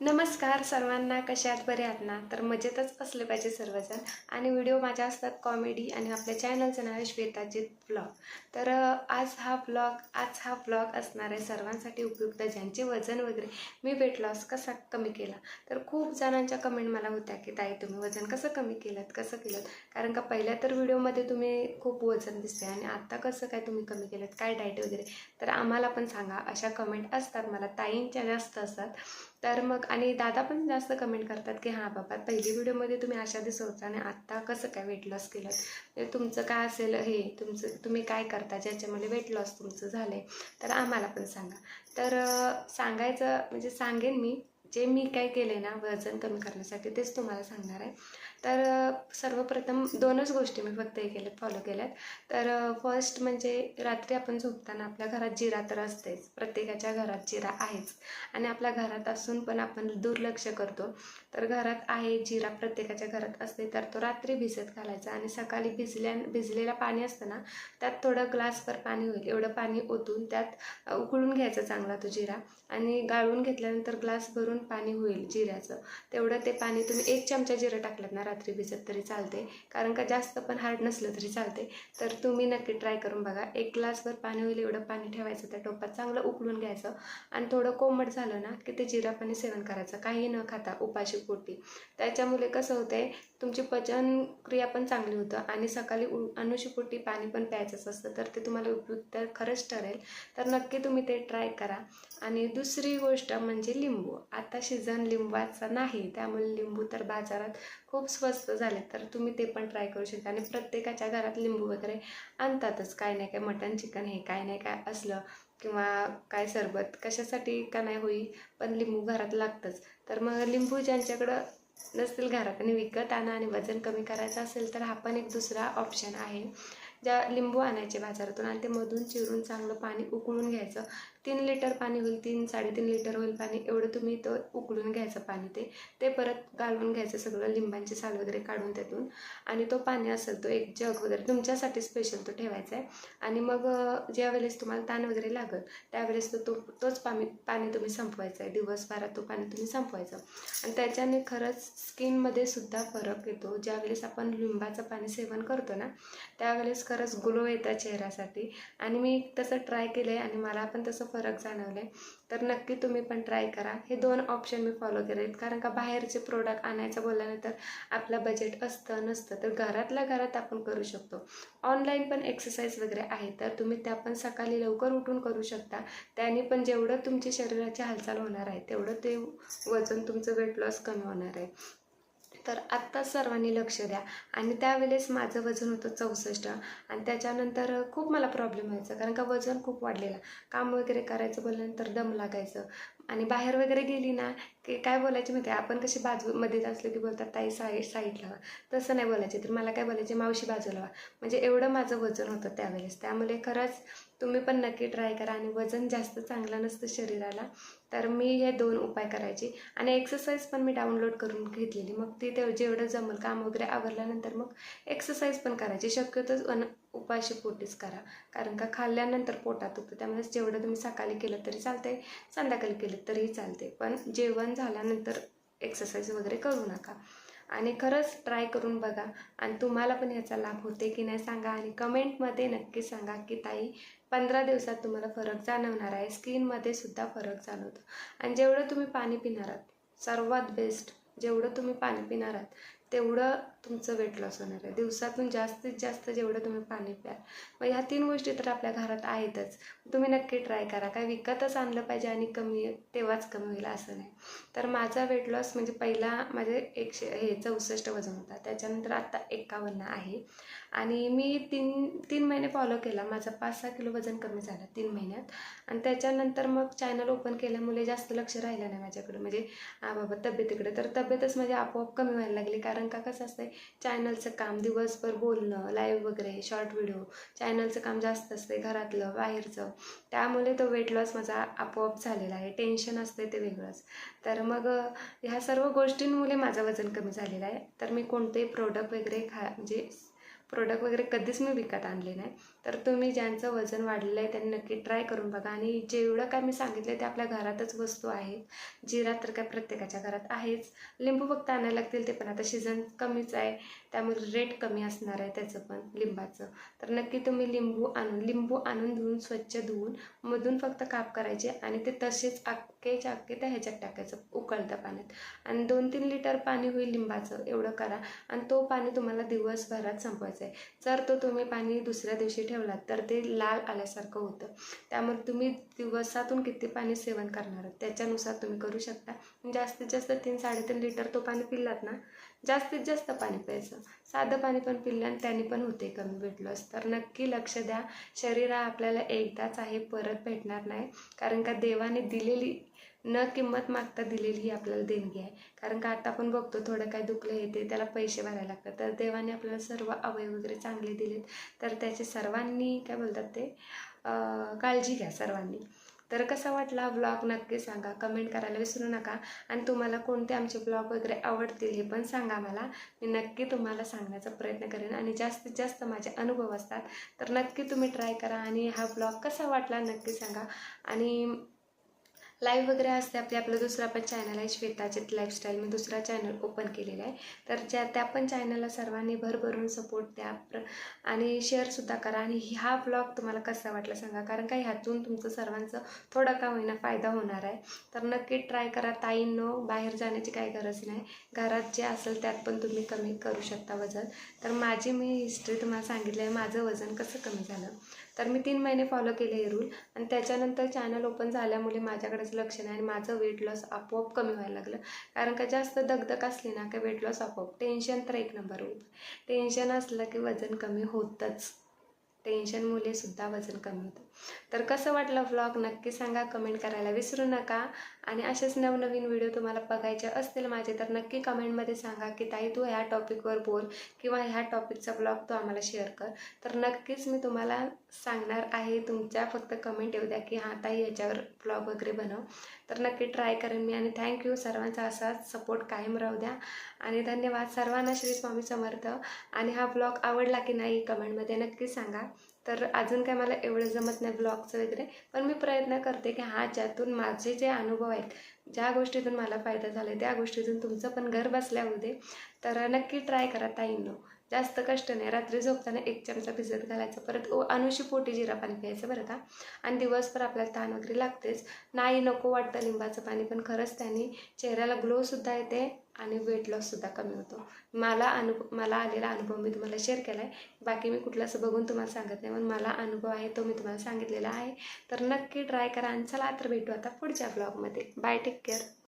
नमस्कार सर्वांना कशा बरे आहात ना? तर मजेतच असले पाहिजे सर्वजण. आणि व्हिडिओ माझ्या असतात कॉमेडी आणि आपल्या चॅनलचं नाव आहे श्वेताजीत ब्लॉग तर आज हा ब्लॉग आज हा ब्लॉग असणार आहे सर्वांसाठी उपयुक्त ज्यांचे वजन वगैरे मी वेट लॉस कसा कमी केला. तर खूप जणांच्या कमेंट मला होत्या की ताई तुम्ही वजन कसं कमी केलं कसं केलं कारण का पहिल्या तर व्हिडिओमध्ये तुम्ही खूप वजन दिसते आणि आत्ता कसं काय तुम्ही कमी केलं काय डाएट वगैरे? तर आम्हाला पण सांगा. अशा कमेंट असतात मला. ताईंच्या जास्त असतात. तर मग आणि दादा पण जास्त कमेंट करतात की हां बाबा पहिली व्हिडिओमध्ये तुम्ही अशा दिसत होता आणि आत्ता कसं काय वेट लॉस केलं म्हणजे तुमचं काय असेल हे तुमचं तुम्ही काय करता ज्याच्यामध्ये वेट लॉस तुमचं झालं आहे तर आम्हाला पण सांगा. तर सांगायचं म्हणजे सांगेन मी जे मी काय केले ना वजन कमी करण्यासाठी तेच तुम्हाला सांगणार आहे. तर सर्वप्रथम दोनच गोष्टी मी फक्त हे केल्यात फॉलो केल्यात. तर फर्स्ट म्हणजे रात्री आपण झोपताना आपल्या घरात जिरा तर असतेच. प्रत्येकाच्या घरात जिरा आहेच. आणि आपल्या घरात असून पण आपण दुर्लक्ष करतो. तर घरात आहे जिरा प्रत्येकाच्या घरात असते तर तो रात्री भिजत घालायचा. आणि सकाळी भिजल्या भिजलेलं पाणी असतं ना त्यात थोडं ग्लासभर पाणी होईल. एवढं पाणी ओतून त्यात उकळून घ्यायचा चांगला तो जिरा. आणि गाळून घेतल्यानंतर ग्लास भरून पाणी होईल जिऱ्याचं. तेवढं ते पाणी तुम्ही एक चमचा जिरं टाकलात ना रात्री भिजत तरी चालते. कारण का जास्त पण हार्ड नसलं तरी चालते. तर तुम्ही नक्की ट्राय करून बघा. एक ग्लासभर पाणी होईल एवढं पाणी ठेवायचं त्या टोपात चांगलं उकळून घ्यायचं. आणि थोडं कोमट झालं ना की ते जिरा पाणी सेवन करायचं. काही न खाता उपाशी पोटी. त्याच्यामुळे कसं होतंय तुमची पचन क्रिया पण चांगली होतं. आणि सकाळी उ अनुशीपोटी पाणी पण प्यायचंच असतं तर ते तुम्हाला उपयुक्त खरंच ठरेल. तर नक्की तुम्ही ते ट्राय करा. आणि दुसरी गोष्ट म्हणजे लिंबू. आता सीझन लिंबाचा नाही त्यामुळे लिंबू तर बाजारात खूप स्वस्त झाले तर तुम्ही ते पण ट्राय करू शकता. आणि प्रत्येकाच्या घरात लिंबू वगैरे आणतातच काय नाही काय मटन चिकन हे काय नाही काय असलं किंवा काय सरबत कशासाठी का नाही होई पण लिंबू घरात लागतंच. तर मग लिंबू ज्यांच्याकडं नसतील घरात आणि विकत आणा आणि वजन कमी करायचं असेल तर हा पण एक दुसरा ऑप्शन आहे. ज्या लिंबू आणायचे बाजारातून आणि ते मधून चिरून चांगलं पाणी उकळून घ्यायचं तीन लिटर पाणी होईल तीन साडेतीन लिटर होईल पाणी एवढं तुम्ही तो उकळून घ्यायचं पाणी ते. ते परत घालून घ्यायचं सगळं लिंबांची साल वगैरे काढून त्यातून. आणि तो पाणी असेल तो एक जग वगैरे. तुमच्यासाठी स्पेशल तो ठेवायचा आहे आणि मग ज्यावेळेस तुम्हाला ताण वगैरे लागल त्यावेळेस तो तो तोच पाणी पाणी तुम्ही संपवायचा आहे दिवसभरात तो पाणी तुम्ही संपवायचं. आणि त्याच्याने खरंच स्किनमध्ये सुद्धा फरक येतो. ज्यावेळेस आपण लिंबाचं पाणी सेवन करतो ना त्यावेळेस खरंच ग्लो येतं चेहऱ्यासाठी. आणि मी तसं ट्राय केलं आहे आणि मला पण तसं फरक जाणवले तर नक्की तुम्ही पण ट्राय करा. हे दोन ऑप्शन मी फॉलो केले आहेत कारण का बाहेरचे प्रोडक्ट आणायचं बोलल्यानंतर आपलं बजेट असतं नसतं तर घरातल्या घरात आपण करू शकतो. ऑनलाईन पण एक्सरसाइज वगैरे आहे तर तुम्ही त्या पण सकाळी लवकर उठून करू शकता. त्याने पण जेवढं तुमची शरीराची हालचाल होणार आहे तेवढं ते वजन तुमचं वेट लॉस कमी होणार आहे. तर आत्ता सर्वांनी लक्ष द्या. आणि त्यावेळेस माझं वजन होतं चौसष्ट. आणि त्याच्यानंतर खूप मला प्रॉब्लेम व्हायचा कारण का वजन खूप वाढलेलं. काम वगैरे करायचं बोलल्यानंतर दम लागायचं. आणि बाहेर वगैरे गेली ना की काय बोलायचे माहिती आहे, आपण कशी बाजूमध्ये असलं की बोलतात ताई साईड साईडला हवा तसं नाही बोलायचे. तर मला काय बोलायचे? मावशी बाजूला व्हा. म्हणजे एवढं माझं वजन होतं त्यावेळेस. त्यामुळे खरंच तुम्ही पण नक्की ट्राय करा आणि वजन जास्त चांगलं नसतं शरीराला. तर मी हे दोन उपाय करायचे. आणि एक्सरसाइज पण मी डाउनलोड करून घेतलेली. मग ती ते जेवढं जमल काम वगैरे आवरल्यानंतर मग एक्सरसाइज पण करायची. शक्यतोच अन उपाशी पोटीच करा. कारण का खाल्ल्यानंतर पोटात होतं. त्यामुळे जेवढं तुम्ही सकाळी केलं तरी चालते संध्याकाळी केलं तरीही चालते पण जेवण झाल्यानंतर एक्सरसाइज वगैरे करू नका. आणि खरंच ट्राय करून बघा. आणि तुम्हाला पण याचा लाभ होते की नाही सांगा. आणि कमेंटमध्ये नक्की सांगा की ताई पंधरा दिवसात तुम्हाला फरक जाणवणार आहे. स्किनमध्ये सुद्धा फरक जाणवतो. आणि जेवढं तुम्ही पाणी पिणार आहात सर्वात बेस्ट जेवढं तुम्ही पाणी पिणार आहात तेवढं तुमचं वेट लॉस होणार आहे. दिवसातून जास्तीत जास्त जेवढं तुम्ही पाणी प्याल मग ह्या तीन गोष्टी तर आपल्या घरात आहेतच. तुम्ही नक्की ट्राय करा. काय विकतच आणलं पाहिजे आणि कमी तेव्हाच कमी होईल असं नाही. तर माझा वेट लॉस म्हणजे पहिला माझे एकशे हे चौसष्ट वजन होता. त्याच्यानंतर आत्ता एक्कावन्न आहे. आणि मी तीन तीन महिने फॉलो केला. माझा पाच सहा किलो वजन कमी झालं तीन महिन्यात. आणि त्याच्यानंतर मग चॅनल ओपन केल्यामुळे जास्त लक्ष राहिलं नाही माझ्याकडे. म्हणजे हा बाबा तब्येतीकडे तर तब्येतच माझी आपोआप कमी व्हायला लागली. कारण का कसं असतंय चॅनलचं काम दिवसभर बोलणं लाईव्ह वगैरे शॉर्ट व्हिडिओ चॅनलचं काम जास्त असते घरातलं बाहेरचं. त्यामुळे तो वेट लॉस माझा आपोआप झालेला आहे. टेन्शन असते ते वेगळंच. तर मग ह्या सर्व गोष्टींमुळे माझं वजन कमी झालेलं आहे. तर मी कोणतेही प्रोडक्ट वगैरे खा म्हणजे प्रोडक्ट वगैरे कधीच मी विकत आणले नाही. तर तुम्ही ज्यांचं वजन वाढलेलं आहे त्यांनी नक्की ट्राय करून बघा. आणि जेवढं काय मी सांगितलं ते आपल्या घरातच वस्तू आहेत. जिरा तर काय प्रत्येकाच्या घरात आहेच. लिंबू फक्त आणायला लागतील ते पण. आता सीझन कमीच आहे. त्यामुळे रेट कमी असणार आहे त्याचं पण लिंबाचं. तर नक्की तुम्ही लिंबू आणून लिंबू आणून धुवून स्वच्छ धुवून मधून फक्त काप करायचे आणि ते तसेच अक्केच्या अक्के त्या ह्याच्यात टाकायचं उकळत्या पाण्यात. आणि दोन तीन लिटर पाणी होईल लिंबाचं एवढं करा. आणि तो पाणी तुम्हाला दिवसभरात संपवायचं आहे. जर तो तुम्ही पाणी दुसऱ्या दिवशी ठेवलात तर ते लाल आल्यासारखं होतं. त्यामुळे तुम्ही दिवसातून किती पाणी सेवन करणार आहात? त्याच्यानुसार तुम्ही करू शकता. जास्तीत जास्त तीन साडेतीन लिटर तो पाणी पिलात ना जास्तीत जास्त पाणी प्यायचं. साधं पाणी पण पिल्लं त्याने पण होते कमी वेट लॉस तर नक्की लक्ष द्या. शरीर हा आपल्याला एकदाच आहे परत भेटणार नाही. कारण का देवाने दिलेली न किंमत मागता दिलेली ही आपल्याला देणगी आहे. कारण का आता आपण बघतो थोडं काय दुखलं येते त्याला पैसे भरायला लागतात. तर देवाने आपल्याला सर्व अवयव वगैरे चांगले दिलेत. तर त्याचे सर्वांनी काय बोलतात ते? काळजी घ्या सर्वांनी. तर कसा वाटला ब्लॉग नक्की सांगा. कमेंट करायला विसरू नका. आणि तुम्हाला कोणते आमचे ब्लॉग वगैरे आवडतील हे पण सांगा मला. मी नक्की तुम्हाला सांगण्याचा प्रयत्न करेन. आणि जास्तीत जास्त माझे अनुभव असतात. तर नक्की तुम्ही ट्राय करा. आणि हा ब्लॉग कसा वाटला नक्की सांगा. आणि लाईव्ह वगैरे असते आपली आपलं दुसरा पण चॅनल आहे श्वेताचित लाईफस्टाईल मी दुसरा चॅनल ओपन केलेला आहे. तर ज्या त्या पण चॅनलला सर्वांनी भरभरून सपोर्ट द्या. प्र आणि शेअरसुद्धा करा. आणि हा ब्लॉग तुम्हाला कसा वाटला सांगा. कारण का ह्यातून तुमचं सर्वांचं थोडा का होईना फायदा होणार आहे. तर नक्की ट्राय करा. ताईंनो बाहेर जाण्याची काही गरज नाही. घरात जे असेल त्यात पण तुम्ही कमी करू शकता वजन. तर माझी मी हिस्ट्री तुम्हाला सांगितली आहे. माझं वजन कसं कमी झालं? तर मी तीन महिने फॉलो केले हे रूल आणि त्याच्यानंतर चॅनल ओपन झाल्यामुळे माझ्याकडेच लक्ष नाही आणि माझं वेट लॉस आपोआप कमी व्हायला लागलं. कारण का जास्त दगदग असली ना का वेट लॉस आपोआप. टेन्शन तर एक नंबर होईल टेन्शन असलं की वजन कमी होतंच. टेन्शनमुळे सुद्धा वजन कमी होतं. तर कसं वाटलं व्लॉग नक्की सांगा. कमेंट करायला विसरू नका. आणि असेच नवनवीन व्हिडिओ तुम्हाला बघायचे असतील माझे तर नक्की कमेंटमध्ये सांगा की ताई तू ह्या टॉपिकवर बोल किंवा ह्या टॉपिकचा ब्लॉग तू आम्हाला शेअर कर. तर नक्कीच मी तुम्हाला सांगणार आहे. तुमच्या फक्त कमेंट येऊ द्या की हां ताई याच्यावर ब्लॉग वगैरे बनव. तर नक्की ट्राय करेन मी आणि थँक्यू सर्वांचा असाच सपोर्ट कायम राहू द्या. आणि धन्यवाद सर्वांना श्री स्वामी समर्थ. आणि हा ब्लॉग आवडला की नाही कमेंटमध्ये नक्की सांगा. तर अजून काय मला एवढं जमत नाही ब्लॉगचं वगैरे. पण मी प्रयत्न करते की हा ज्यातून माझे जे अनुभव आहेत ज्या गोष्टीतून मला फायदा झाला आहे त्या गोष्टीतून तुमचं पण घर बसल्या होऊ दे. तर नक्की ट्राय करा ताईंनो. जास्त कष्ट नाही. रात्री झोपताना एक चमचा भिजत घालायचं. परत ओ अनुशी पोटी जिरा पाणी प्यायचं बरं का? आणि दिवसभर आपल्याला ताण वगैरे लागतेच. नाही नको वाटतं लिंबाचं पाणी पण खरंच त्याने चेहऱ्याला ग्लोसुद्धा येते आणि वेट लॉससुद्धा कमी होतो. मला अनुभव मला आलेला अनुभव मी तुम्हाला शेअर केला आहे बाकी मी कुठलं असं बघून तुम्हाला सांगत नाही पण मला अनुभव आहे तो मी तुम्हाला सांगितलेला आहे. तर नक्की ट्राय करा आणि चला तर भेटू आता पुढच्या ब्लॉगमध्ये बाय टेक केअर